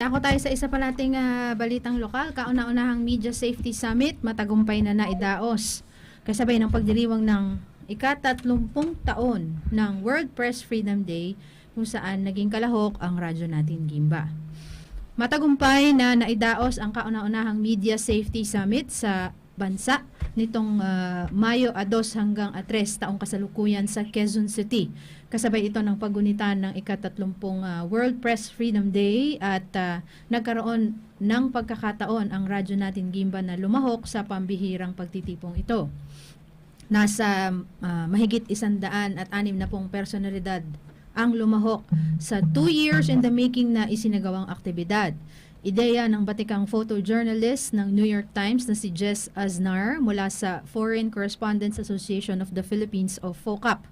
Ako tayo sa isa pa nating ah, balitang lokal, kauna-unahang Media Safety Summit, matagumpay na naidaos. Kasabay ng pagdiriwang ng ika-tatlumpung taon ng World Press Freedom Day kung saan naging kalahok ang radyo natin Gimba. Matagumpay na naidaos ang kauna-unahang Media Safety Summit sa bansa nitong ah, Mayo a 2 hanggang a 3 taong kasalukuyan sa Quezon City. Kasabay ito ng pagunitan ng ikatatlumpung ah, World Press Freedom Day at ah, nagkaroon ng pagkakataon ang radyo natin Gimba na lumahok sa pambihirang pagtitipong ito. Nasa ah, mahigit isandaan at anim na pong personalidad ang lumahok sa two years in the making na isinagawang aktibidad. Ideya ng batikang photojournalist ng New York Times na si Jess Aznar mula sa Foreign Correspondents Association of the Philippines o FOCAP.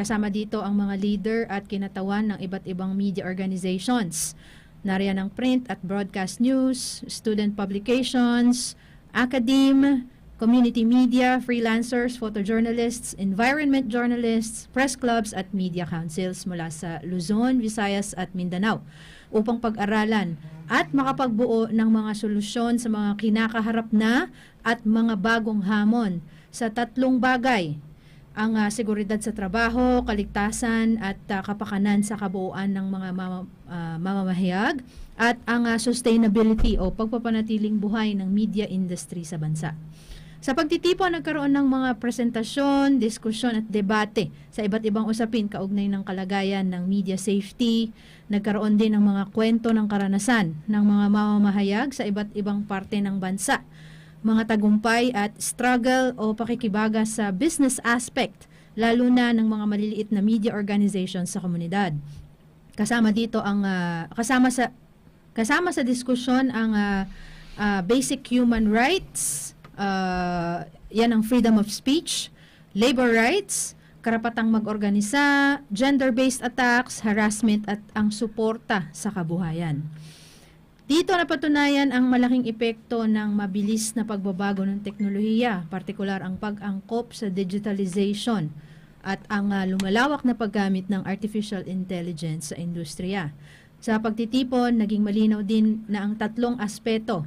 Kasama dito ang mga leader at kinatawan ng iba't ibang media organizations. Nariyan ang print at broadcast news, student publications, academe, community media, freelancers, photojournalists, environment journalists, press clubs at media councils mula sa Luzon, Visayas at Mindanao upang pag-aralan at makapagbuo ng mga solusyon sa mga kinakaharap na at mga bagong hamon sa tatlong bagay ang ah, seguridad sa trabaho, kaligtasan at ah, kapakanan sa kabuuan ng mga mama, ah, mamamahayag at ang ah, sustainability o pagpapanatiling buhay ng media industry sa bansa. Sa pagtitipon, nagkaroon ng mga presentasyon, diskusyon at debate sa iba't ibang usapin kaugnay ng kalagayan ng media safety. Nagkaroon din ng mga kwento ng karanasan ng mga mamamahayag sa iba't ibang parte ng bansa. Mga tagumpay at struggle o pakikibaga sa business aspect, lalo na ng mga maliliit na media organizations sa komunidad. Kasama dito ang ah, kasama sa kasama sa diskusyon ang ah, ah, basic human rights, ah, yan ang freedom of speech, labor rights, karapatang mag-organisa, gender-based attacks, harassment at ang suporta sa kabuhayan. Dito napatunayan ang malaking epekto ng mabilis na pagbabago ng teknolohiya, partikular ang pag-angkop sa digitalization at ang ah, lumalawak na paggamit ng artificial intelligence sa industriya. Sa pagtitipon, naging malinaw din na ang tatlong aspeto,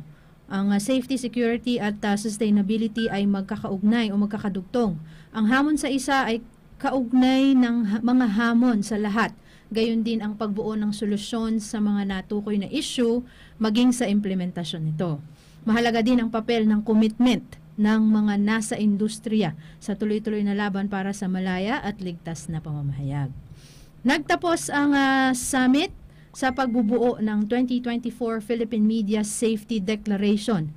ang ah, safety, security at ah, sustainability ay magkakaugnay o magkakadugtong. Ang hamon sa isa ay kaugnay ng mga hamon sa lahat. Gayon din ang pagbuo ng solusyon sa mga natukoy na issue maging sa implementasyon nito. Mahalaga din ang papel ng commitment ng mga nasa industriya sa tuloy-tuloy na laban para sa malaya at ligtas na pamamahayag. Nagtapos ang ah, summit sa pagbubuo ng 2024 Philippine Media Safety Declaration.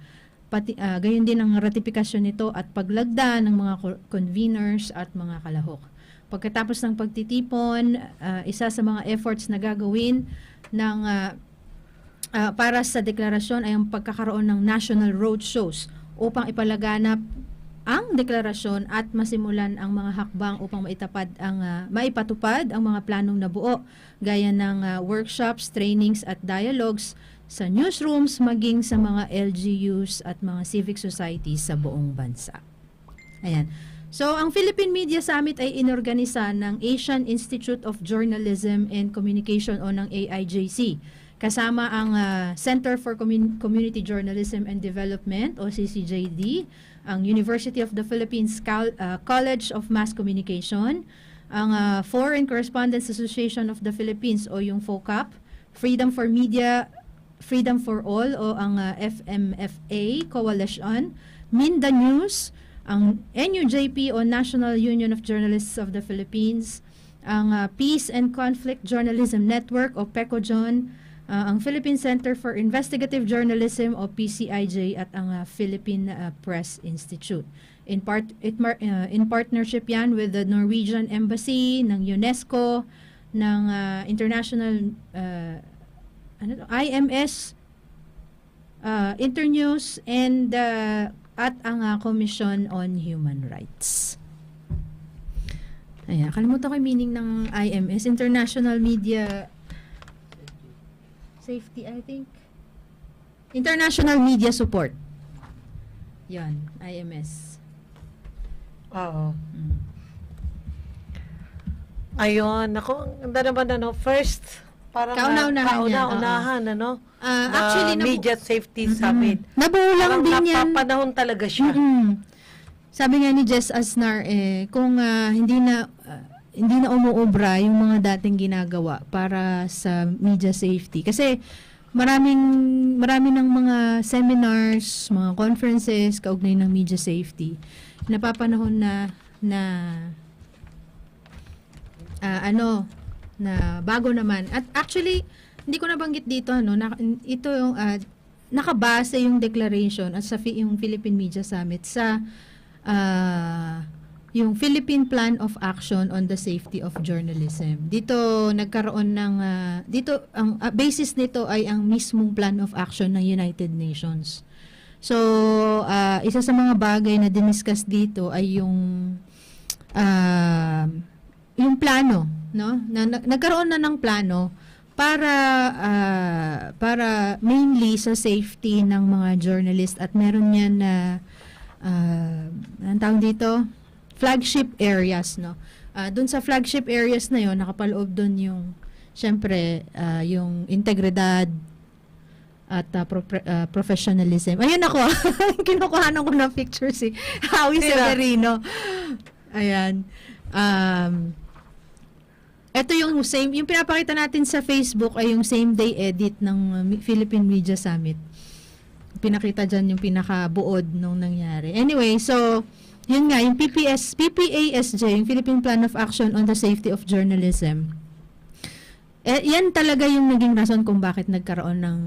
Pati, ah, gayon din ang ratifikasyon nito at paglagda ng mga co- conveners at mga kalahok. Pagkatapos ng pagtitipon, ah, isa sa mga efforts na gagawin ng ah, ah, para sa deklarasyon ay ang pagkakaroon ng national road shows upang ipalaganap ang deklarasyon at masimulan ang mga hakbang upang maitapad ang ah, maipatupad ang mga planong nabuo gaya ng ah, workshops, trainings at dialogues sa newsrooms maging sa mga LGUs at mga civic societies sa buong bansa. Ayan. So, ang Philippine Media Summit ay inorganisa ng Asian Institute of Journalism and Communication o ng AIJC. Kasama ang ah, Center for Commun- Community Journalism and Development o CCJD, ang University of the Philippines Col- ah, College of Mass Communication, ang ah, Foreign Correspondents Association of the Philippines o yung FOCAP, Freedom for Media, Freedom for All o ang ah, FMFA Coalition, Minda News, ang NUJP o National Union of Journalists of the Philippines, ang ah, Peace and Conflict Journalism Network o PECOJON, ah, ang Philippine Center for Investigative Journalism o PCIJ at ang ah, Philippine ah, Press Institute. In part it mar- ah, in partnership yan with the Norwegian Embassy ng UNESCO ng ah, International ah, ano? IMS uh, Internews and uh, at ang uh, Commission on Human Rights. Ayan, kalimutan ko yung meaning ng IMS, International Media Safety, I think. International Media Support. Yan, IMS. Oo. Mm. Ayun, ako, ang ganda naman ano, first parang Kauna-unahan niya, kauna-unahan, ano? Ah, Na actually, nabu- Media Safety. Summit. Nabuo lang Parang din yan. napapanahon talaga siya. Mm-mm. Sabi nga ni Jess Asnar eh kung ah, hindi na ah, hindi na umuobra yung mga dating ginagawa para sa media safety kasi maraming marami ng mga seminars, mga conferences kaugnay ng media safety. Napapanahon na na ah, ano na bago naman. At actually hindi ko nabanggit dito ano na, ito yung ah, nakabase yung declaration at sa yung Philippine Media Summit sa ah, yung Philippine Plan of Action on the Safety of Journalism. Dito nagkaroon ng ah, dito ang ah, basis nito ay ang mismong Plan of Action ng United Nations. So, ah, isa sa mga bagay na diniscuss dito ay yung ah, yung plano, no? Na, na- nagkaroon na ng plano para ah, para mainly sa safety ng mga journalist at meron yan na uh, anong tawag dito? Flagship areas, no? Ah, doon sa flagship areas na yon nakapaloob doon yung syempre ah, yung integridad at ah, pro- ah, professionalism. Ayun ako, kinukuhanan ko ng picture si Howie Sino? Severino. Ayan. Um, ito yung same, yung pinapakita natin sa Facebook ay yung same day edit ng uh, Philippine Media Summit. Pinakita dyan yung pinakabuod nung nangyari. Anyway, so, yun nga, yung PPS, PPASJ, yung Philippine Plan of Action on the Safety of Journalism. Eh, yan talaga yung naging rason kung bakit nagkaroon ng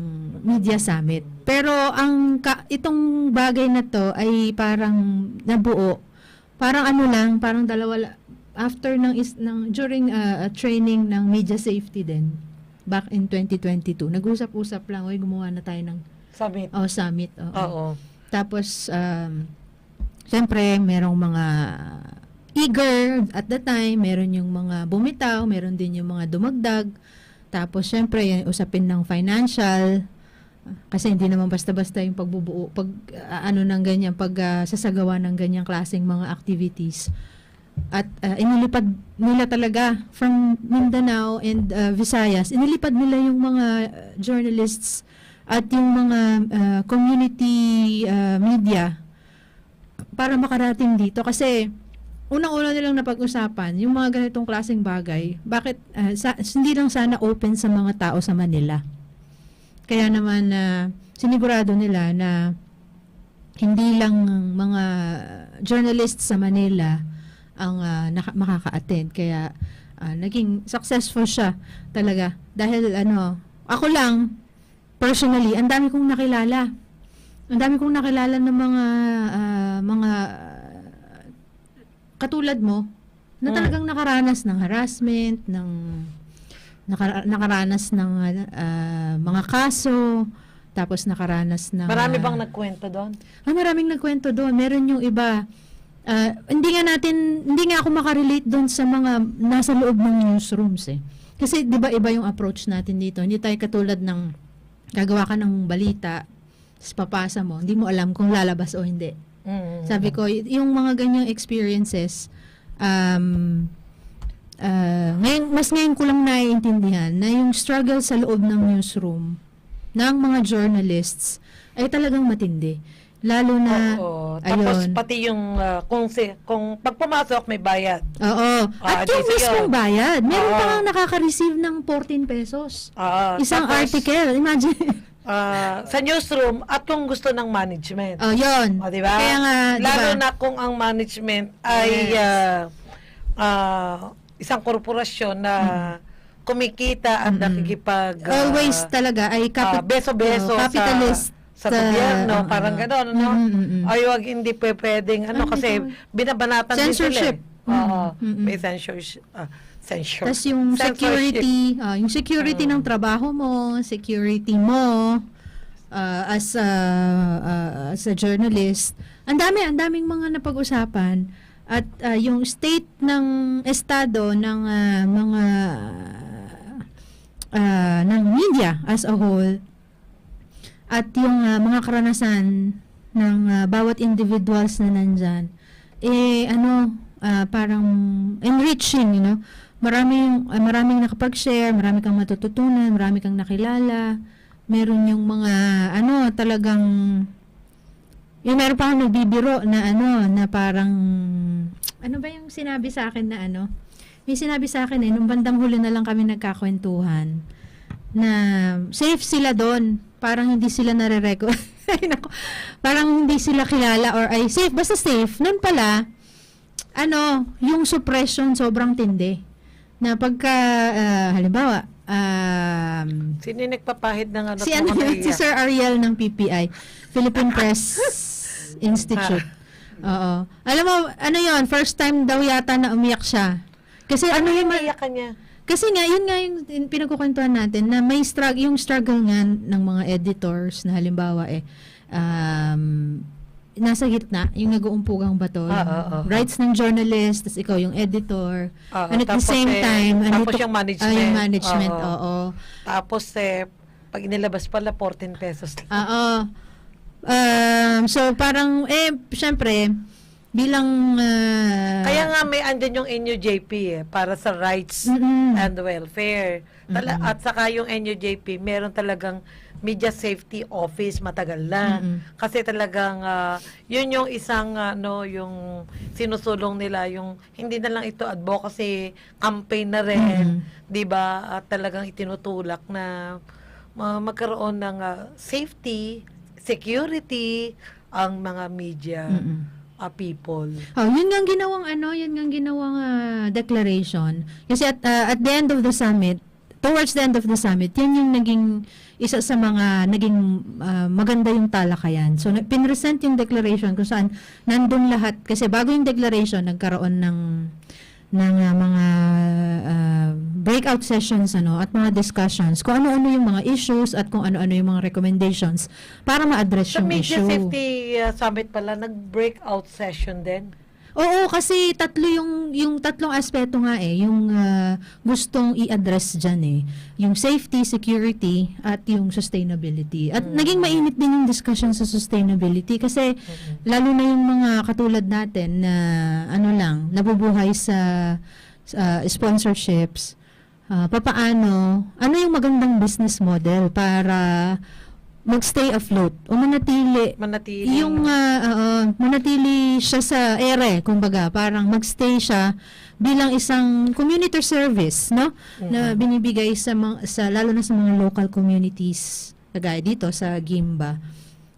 media summit. Pero ang ka, itong bagay na to ay parang nabuo. Parang ano lang, parang dalawa la- after ng is ng during uh, a training ng media safety din back in 2022. Nag-usap-usap lang, oy gumawa na tayo ng Summit. oh, summit. oo. Oo. Tapos, um, siyempre, merong mga eager at the time, meron yung mga bumitaw, meron din yung mga dumagdag. Tapos, siyempre, yung usapin ng financial, kasi hindi naman basta-basta yung pagbubuo, pag ah, ano ng ganyan, pag ah, sasagawa ng ganyang klaseng mga activities. At ah, inilipad nila talaga from Mindanao and ah, Visayas, inilipad nila yung mga ah, journalists at yung mga ah, community ah, media para makarating dito. Kasi unang-una nilang napag-usapan yung mga ganitong klaseng bagay bakit ah, sa, hindi lang sana open sa mga tao sa Manila. Kaya naman na sinigurado nila na hindi lang mga journalists sa Manila ang ah, naka- makaka-attend kaya ah, naging successful siya talaga dahil ano ako lang personally ang dami kong nakilala ang dami kong nakilala ng mga ah, mga katulad mo na Mm. talagang nakaranas ng harassment ng nakara- nakaranas ng ah, mga kaso tapos nakaranas ng Marami bang nagkwento doon? Ah, maraming nagkwento doon. Meron yung iba. Ah, hindi nga natin, hindi nga ako makarelate doon sa mga nasa loob ng newsrooms eh. Kasi 'di ba iba yung approach natin dito. Hindi tayo katulad ng gagawa ka ng balita, tapos papasa mo, hindi mo alam kung lalabas o hindi. Mm. Sabi ko, yung mga ganyang experiences, um, ah, ngayon, mas ngayon ko lang naiintindihan na yung struggle sa loob ng newsroom ng mga journalists ay talagang matindi. Lalo na, Oo. Tapos ayun. pati yung ah, kung si kung pag pumasok may bayad. oo. Ah, At yung di sa'yo. mismong bayad, meron pa nga nakaka-receive ng 14 pesos. Ah, Isang tapos, article, imagine. ah, sa newsroom at kung gusto ng management. oh, yun. O, di ba? Kaya nga, di Lalo ba? na kung ang management ay Yes. ah, ah, isang korporasyon na kumikita at nakikipag ah, Always talaga ay ah, kapit, beso-beso oh, capitalist. Sa, sa gobyerno, ah, parang ah. gano'n, no? Mm, mm. Ay, wag hindi pe pwedeng, ano, Ano kasi binabanatan Censorship. din sila. eh. Oo, mm, mm. may censorship. ah, censure. Tapos yung Censorship. security, ah, yung security Mm. ng trabaho mo, security mo ah, as a ah, as a journalist. Ang dami, ang daming mga napag-usapan at ah, yung state ng estado ng ah, mga ah, ng media as a whole at yung ah, mga karanasan ng ah, bawat individuals na nandyan eh ano ah, parang enriching, you know. Maraming ah, maraming nakapag-share, marami kang matututunan, marami kang nakilala. Meron yung mga ano talagang yung meron pa akong nagbibiro na ano na parang ano ba yung sinabi sa akin na ano? May sinabi sa akin eh nung bandang huli na lang kami nagkakwentuhan na safe sila doon. Parang hindi sila nare-record. Parang hindi sila kilala or ay safe. Basta safe. Noon pala, ano, yung suppression sobrang tindi. Na pagka, ah, halimbawa, um, Sino yung nagpapahid ng ano? si, ano yun, si? Sir Ariel ng PPI, Philippine Press Institute. Oo. Alam mo, ano yon first time daw yata na umiyak siya. Kasi ano, Ano yung naiyakan niya? Kasi nga, yun nga yung pinagkukwentuhan natin na may struggle, yung struggle nga ng mga editors na halimbawa eh, um, nasa gitna, yung nag-uumpugang bato. Ah, yung ah, ah. rights ng journalist, tas ikaw yung editor. Oo, and at the tapos same eh, time, ano tapos ito- yung management. Ah, yung management, Oo. Tapos eh, pag inilabas pala, 14 pesos. Oo. Um, so, parang, eh, syempre, bilang... ah, Kaya nga may andyan yung NUJP eh, para sa rights Mm-mm. and welfare. Tala- At saka yung NUJP, meron talagang media safety office matagal na. Mm-mm. Kasi talagang ah, yun yung isang ano yung sinusulong nila yung hindi na lang ito advocacy campaign na rin, 'di ba? At talagang itinutulak na ma- magkaroon ng ah, safety, security ang mga media Mm-mm. Ah, people. Oh, yun nga ang ginawang ano, yun nga ang ginawang ah, declaration. Kasi at ah, at the end of the summit, towards the end of the summit, yan yung naging isa sa mga naging ah, maganda yung talakayan. So, pinresent yung declaration kung saan nandun lahat. Kasi bago yung declaration, nagkaroon ng ng ah, mga ah, breakout sessions ano at mga discussions kung ano-ano yung mga issues at kung ano-ano yung mga recommendations para ma-address Sa yung Media issue. Safety uh, Summit pala, nag-breakout session din. Oo, kasi tatlo yung yung tatlong aspeto nga eh, yung ah, gustong i-address diyan eh, yung safety, security at yung sustainability. At naging mainit din yung discussion sa sustainability kasi lalo na yung mga katulad natin na ano lang, nabubuhay sa, sa sponsorships. ah, papaano, ano yung magandang business model para magstay afloat o manatili Manatili. yung ah, oo, manatili siya sa ere, kumbaga, parang magstay siya bilang isang community service, no? Na binibigay sa mga, sa lalo na sa mga local communities, kagaya dito sa Gimba.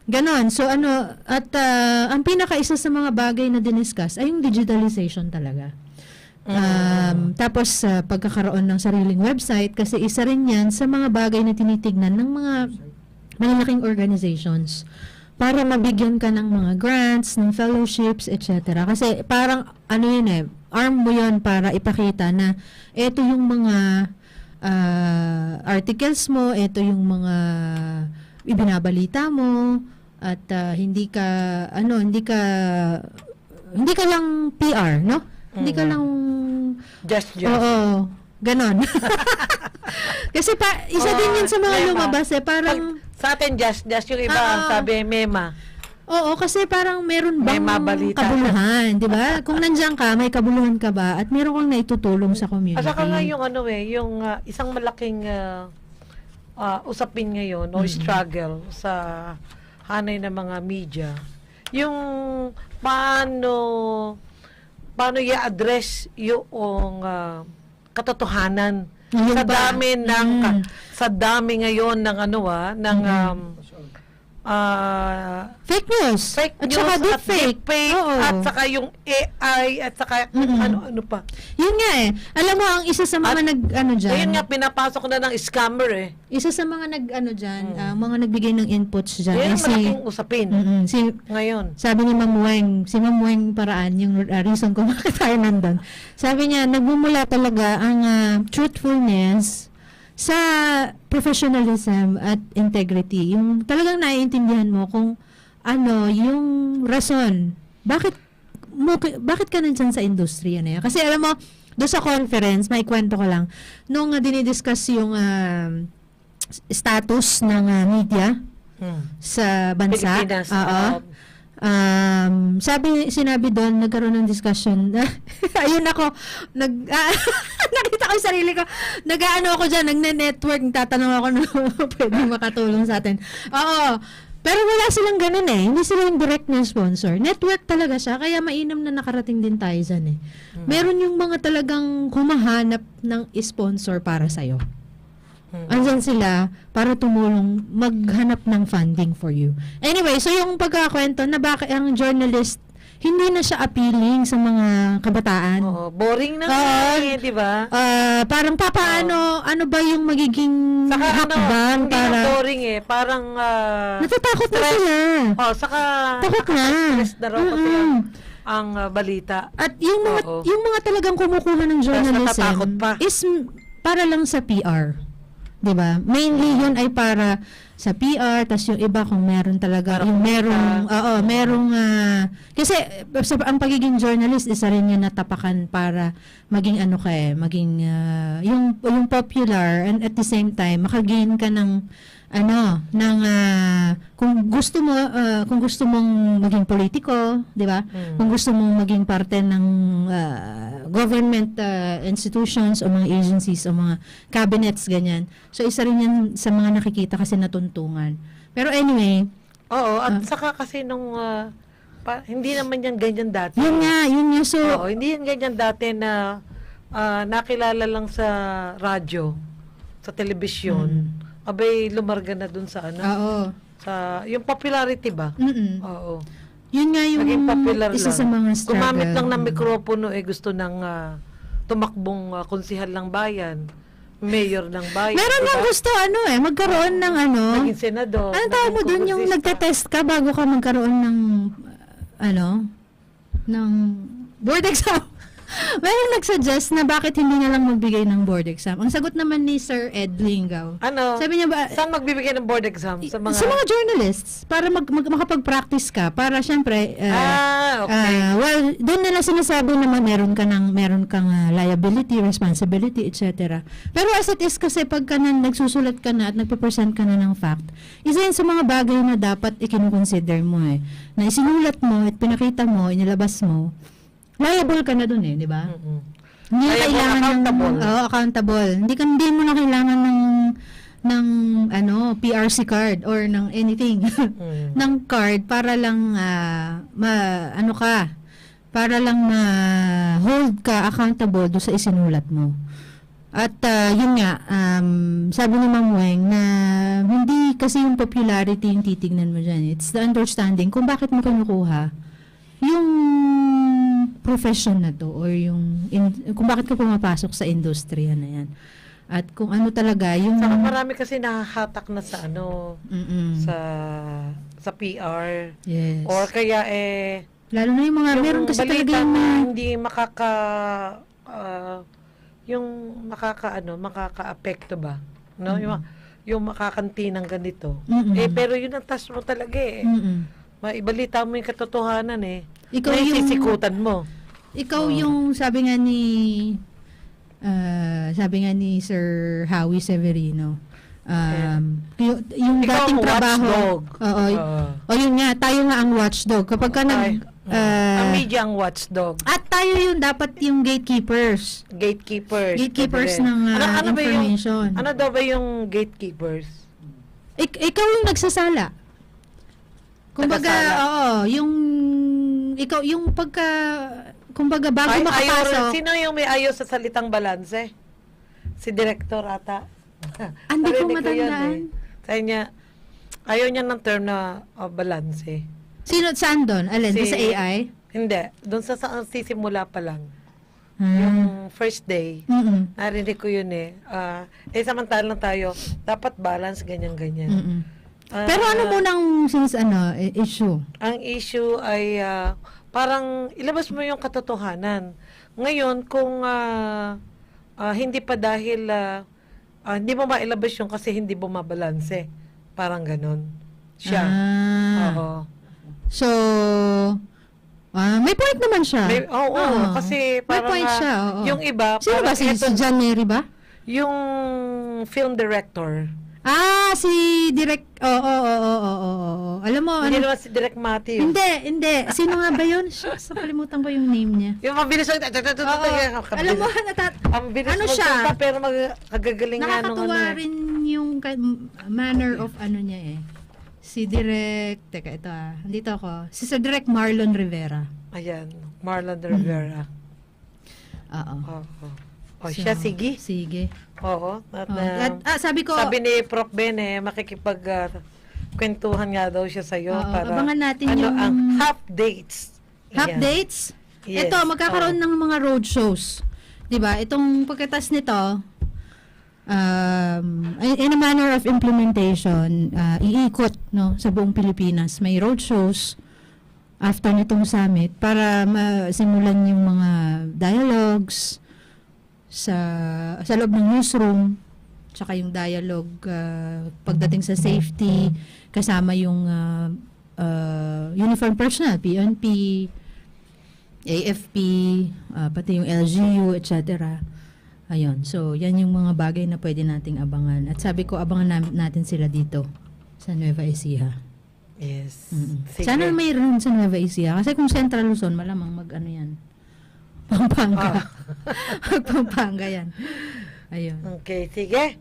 Ganon. So ano, at ah, ang pinaka isa sa mga bagay na diniscuss ay yung digitalization talaga. Um, tapos sa pagkakaroon ng sariling website kasi isa rin yan sa mga bagay na tinitignan ng mga malalaking organizations para mabigyan ka ng mga grants, ng fellowships, etc. Kasi parang ano yun eh, arm mo yun para ipakita na ito yung mga ah, articles mo, ito yung mga ibinabalita mo at ah, hindi ka ano, hindi ka hindi ka lang PR, no? Hindi ka lang Just, just. Oo. Ganon. Kasi pa, isa Oo, din yun sa mga mema. lumabas eh. Pag, Parang, sa atin, just, just yung iba, Oo. sabi, mema. oo, kasi parang meron May bang mabalita. kabuluhan, di ba? Kung nandiyan ka, may kabuluhan ka ba? At meron kang naitutulong sa community. At saka nga yung ano eh, yung ah, isang malaking ah, ah, usapin ngayon o struggle sa hanay ng mga media, yung paano paano i-address yung ah, katotohanan Yung sa ba? dami ng Mm. sa dami ngayon ng ano ah ng um, ah, Fake news. fake at news saka at deepfake. deepfake Oo. at saka yung AI at saka ano-ano pa. Yun nga eh. Alam mo, ang isa sa mga At- nag, ano dyan, Ayun nga, pinapasok na ng scammer eh. isa sa mga nag, ano dyan, ah, mga nagbigay ng inputs dyan, Yan ay ang si, usapin Mm-mm, si ngayon. Sabi ni Ma'am Weng, si Ma'am Weng paraan, yung uh, reason kung bakit tayo nandun. Sabi niya, nagmumula talaga ang uh, truthfulness sa professionalism at integrity. Yung talagang naiintindihan mo kung ano, yung rason. Bakit mo, bakit ka nandyan sa industriya na yan? Kasi alam mo, doon sa conference, may kwento ko lang, nung uh, dinidiscuss yung um, status ng uh, media Hmm. sa bansa, Pilipinas. oo, uh, Um, sabi, sinabi doon, nagkaroon ng discussion. Ayun ako, nag, ah, nakita ko yung sarili ko. Nag-ano ako dyan, nagne-network, tatanong ako na pwede makatulong sa atin. Oo. Pero wala silang ganun eh. Hindi sila yung direct na sponsor. Network talaga siya. Kaya mainam na nakarating din tayo dyan eh. Meron yung mga talagang humahanap ng sponsor para sa'yo. Hmm. Andyan sila para tumulong maghanap ng funding for you. Anyway, so yung pagkakwento na bakit ang journalist hindi na siya appealing sa mga kabataan. Oo, boring na nga eh, di ba? Ah, parang papaano, ano ba yung magiging Saka ano, hakbang hindi para... na boring eh. Parang, ah, Natatakot na stress. sila. oh, saka, Takot na. stress na raw kasi Mm-mm. ang, ang ah, balita. At yung mga Oo. yung mga talagang kumukuha ng journalism is para lang sa PR. 'Di ba? Mainly 'yun ay para sa PR tas yung iba kung meron talaga Para yung merong oo, merong ah, kasi eh, sa, ang pagiging journalist isa rin yan natapakan para maging ano ka eh, maging ah, yung yung popular and at the same time makagain ka ng ano ng ah, kung gusto mo ah, kung gusto mong maging politiko, 'di ba? Mm. Kung gusto mong maging parte ng ah, government ah, institutions o mga agencies o mga cabinets ganyan. So isa rin yan sa mga nakikita kasi natuntungan. Pero anyway, Oo, at Ah. saka kasi nung, ah, pa- hindi naman yan ganyan dati. yun nga, yun nga. So, Oo, hindi yan ganyan dati na ah, nakilala lang sa radyo, sa telebisyon. Abay, lumarga na dun sa ano, Mm. oo. sa, yung popularity ba? Mm-mm. Oo. Yun nga yung Naging popular isa lang. sa mga struggle. Gumamit lang ng mikropono eh gusto ng ah, tumakbong ah, konsihal ng bayan, mayor ng bayan. Meron diba? lang gusto ano eh, magkaroon ng ano. Naging senador. Ano tawag mo dun yung kongresista. nagte-test ka bago ka magkaroon ng uh, ano ng board exam? Meron nagsuggest na bakit hindi na lang magbigay ng board exam. Ang sagot naman ni Sir Ed Lingaw. Ano? Sabi niya ba Saan magbibigay ng board exam? Sa mga... sa mga journalists para mag, mag- makapag-practice ka para syempre uh, ah, okay. Ah, well, doon nila sinasabi naman meron ka ng meron kang ah, liability, responsibility, etc. Pero as it is kasi pagka na, nagsusulat ka na at nagpe-present ka na ng fact, isa yan sa mga bagay na dapat ikinukonsider mo eh. Na isinulat mo at pinakita mo, inilabas mo, liable ka na doon eh, di ba? Hindi Liable, kailangan accountable. ng oo, accountable. Hindi ka hindi mo na kailangan ng ng ano, PRC card or ng anything. Mm. ng card para lang ah, ma ano ka para lang ma hold ka accountable do sa isinulat mo. At ah, yun nga, um, sabi ni Ma'am Weng na hindi kasi yung popularity yung titignan mo dyan. It's the understanding kung bakit mo kinukuha yung profession na to or yung in- kung bakit ka pumapasok sa industriya na yan. At kung ano talaga yung Saka marami kasi nakahatak na sa ano, Mm-mm. sa sa PR. yes. Or kaya eh, Lalo na yung mga, yung meron kasi talaga yung mga, hindi makaka, ah, yung makaka ano, makaka-apekto ba? No? Mm. Yung, yung makakanti ng ganito. Mm-mm. Eh, pero yun ang task mo talaga eh. Mm-mm. Maibalita mo yung katotohanan eh. Ikaw na yung, sisikutan mo. ikaw Oo. yung, sabi nga ni, ah, sabi nga ni Sir Howie Severino, um, yung, yung Ikaw dating ang trabaho, watchdog. oo, Oo. o yun nga, tayo nga ang watchdog. Kapag ka nag, Ay, ah, ang media ang watchdog. at tayo yung dapat yung gatekeepers. Gatekeepers. Gatekeepers Pwede rin. ng ah, ba yung, information. ano daw ba yung gatekeepers? Ik- ikaw yung nagsasala. Kumbaga, oo, yung ikaw yung pagka kumbaga bago Ay, ayaw makapasok. rin. Sino yung may ayaw sa salitang balanse? Si Director ata. Hindi ko matandaan. eh. Sabi niya, ayaw niya ng term na oh, balanse. Sino saan doon? Alin? Si- sa AI? Hindi. Doon sa, sa sisimula pa lang. Hmm. Yung first day. Mm-mm. Narinig ko yun eh. Ah, eh, samantalang tayo, dapat balance, ganyan-ganyan. Mm-mm. Ah, Pero ano munang since ano issue? Ang issue ay ah, parang ilabas mo yung katotohanan. Ngayon, kung ah, ah, hindi pa dahil ah, ah, hindi mo mailabas yung kasi hindi bumabalanse. Parang ganun. Siya. Ah. Oo. So ah, may point naman siya. May, oo, Oo. kasi May parang point ah, siya, oo. yung iba, Sino ba si, eto- si John Mary ba? yung film director, Ah, si Direk, oo, oo, oo, oo, oo, oo. Alam mo, Hindi ano, naman si Direk Matthew. hindi, hindi. Sino nga ba yun? Shucks, nakalimutan ko yung name niya. Yung mabilis ang... Oo, alam mo, natat, Ang bilis ano siya? pero magagagaling nga nung nakakatuwa ano. eh. rin yung manner of ano niya eh. Si Direk, teka ito ah, andito ako. Si Sir Direk Marlon Rivera. Ayan, Marlon Rivera. Oo. Oo. O So, siya, sige. Sige. Oo. At, Oh, na- at, ah, sabi ko, sabi ni Prof. Ben eh, makikipag ah, kwentuhan nga daw siya sa'yo Oo, para abangan natin ano, yung- ang half dates. half Ayan. dates. Yes, Ito, magkakaroon ng mga road shows. 'Di ba? Itong pagkatas nito, um, in in a manner of implementation, ah, iikot no, sa buong Pilipinas. May road shows after nitong summit para masimulan yung mga dialogues sa sa loob ng newsroom tsaka yung dialogue ah, pagdating sa safety kasama yung ah, ah, uniform personnel, PNP, AFP, ah, pati yung LGU, etc. Ayun. So, yan yung mga bagay na pwede nating abangan. At sabi ko, abangan natin sila dito sa Nueva Ecija. Yes. Sige. Sana mayroon sa Nueva Ecija. Kasi kung Central Luzon, malamang mag ano yan. Pampanga. Pampanga yan. Ayun. Okay, sige.